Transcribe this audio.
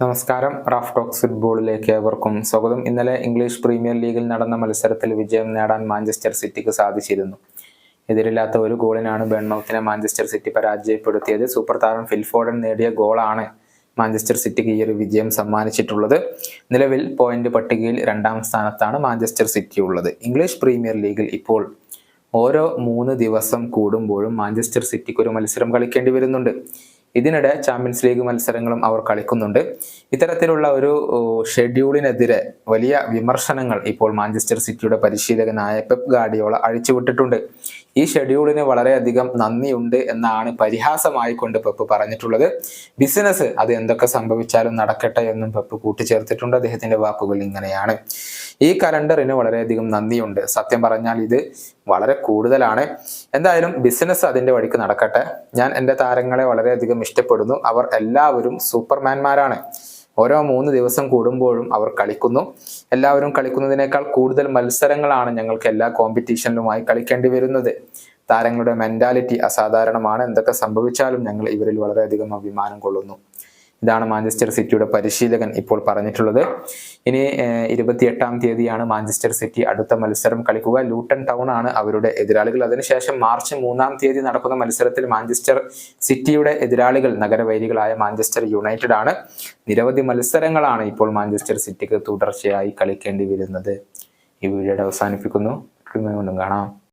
നമസ്കാരം. Raf talks ഫുട്ബോളിലേക്ക് ഏവർക്കും സ്വാഗതം. ഇന്നലെ ഇംഗ്ലീഷ് പ്രീമിയർ ലീഗിൽ നടന്ന മത്സരത്തിൽ വിജയം നേടാൻ മാഞ്ചസ്റ്റർ സിറ്റിക്ക് സാധിച്ചിരുന്നു. എതിരില്ലാത്ത ഒരു ഗോളിനാണ് ബെൺമൗത്തിനെ മാഞ്ചസ്റ്റർ സിറ്റി പരാജയപ്പെടുത്തിയത്. സൂപ്പർ താരം ഫിൽഫോർഡൻ നേടിയ ഗോളാണ് മാഞ്ചസ്റ്റർ സിറ്റിക്ക് ഈ ഒരു വിജയം സമ്മാനിച്ചിട്ടുള്ളത്. നിലവിൽ പോയിന്റ് പട്ടികയിൽ രണ്ടാം സ്ഥാനത്താണ് മാഞ്ചസ്റ്റർ സിറ്റി ഉള്ളത്. ഇംഗ്ലീഷ് പ്രീമിയർ ലീഗിൽ ഇപ്പോൾ ഓരോ മൂന്ന് ദിവസം കൂടുമ്പോഴും മാഞ്ചസ്റ്റർ സിറ്റിക്ക് ഒരു മത്സരം കളിക്കേണ്ടി വരുന്നുണ്ട്. ഇതിനിടെ ചാമ്പ്യൻസ് ലീഗ് മത്സരങ്ങളും അവർ കളിക്കുന്നുണ്ട്. ഇത്തരത്തിലുള്ള ഒരു ഷെഡ്യൂളിനെതിരെ വലിയ വിമർശനങ്ങൾ ഇപ്പോൾ മാഞ്ചസ്റ്റർ സിറ്റിയുടെ പരിശീലകനായ പെപ് ഗാഡിയോള അഴിച്ചുവിട്ടിട്ടുണ്ട്. ഈ ഷെഡ്യൂളിന് വളരെയധികം നന്ദിയുണ്ട് എന്നാണ് പരിഹാസമായി കൊണ്ട് പെപ്പ് പറഞ്ഞിട്ടുള്ളത്. ബിസിനസ് അത് എന്തൊക്കെ സംഭവിച്ചാലും നടക്കട്ടെ എന്നും പെപ്പ് കൂട്ടിച്ചേർത്തിട്ടുണ്ട്. അദ്ദേഹത്തിന്റെ വാക്കുകൾ ഇങ്ങനെയാണ്. ഈ കലണ്ടറിന് വളരെയധികം നന്ദിയുണ്ട്. സത്യം പറഞ്ഞാൽ ഇത് വളരെ കൂടുതലാണ്. എന്തായാലും ബിസിനസ് അതിന്റെ വഴിക്ക് നടക്കട്ടെ. ഞാൻ എന്റെ താരങ്ങളെ വളരെയധികം ഇഷ്ടപ്പെടുന്നു. അവർ എല്ലാവരും സൂപ്പർമാൻമാരാണ് ഓരോ മൂന്ന് ദിവസം കൂടുമ്പോഴും അവർ കളിക്കുന്നു. എല്ലാവരും കളിക്കുന്നതിനേക്കാൾ കൂടുതൽ മത്സരങ്ങളാണ് ഞങ്ങൾക്ക് എല്ലാ കോമ്പറ്റീഷനിലുമായി കളിക്കേണ്ടി വരുന്നത്. താരങ്ങളുടെ മെന്റാലിറ്റി അസാധാരണമാണ്. എന്തൊക്കെ സംഭവിച്ചാലും ഞങ്ങൾ ഇവരിൽ വളരെയധികം അഭിമാനം കൊള്ളുന്നു. ഇതാണ് മാഞ്ചസ്റ്റർ സിറ്റിയുടെ പരിശീലകൻ ഇപ്പോൾ പറഞ്ഞിട്ടുള്ളത്. ഇനി ഇരുപത്തിയെട്ടാം തീയതിയാണ് മാഞ്ചസ്റ്റർ സിറ്റി അടുത്ത മത്സരം കളിക്കുക. ലൂട്ടൺ ടൗൺ ആണ് അവരുടെ എതിരാളികൾ. അതിനുശേഷം മാർച്ച് മൂന്നാം തീയതി നടക്കുന്ന മത്സരത്തിൽ മാഞ്ചസ്റ്റർ സിറ്റിയുടെ എതിരാളികൾ നഗരവൈരികളായ മാഞ്ചസ്റ്റർ യുണൈറ്റഡ് ആണ്. നിരവധി മത്സരങ്ങളാണ് ഇപ്പോൾ മാഞ്ചസ്റ്റർ സിറ്റിക്ക് തുടർച്ചയായി കളിക്കേണ്ടി വരുന്നത്. ഈ വീഡിയോയുടെ അവസാനിപ്പിക്കുന്നു. കാണാം.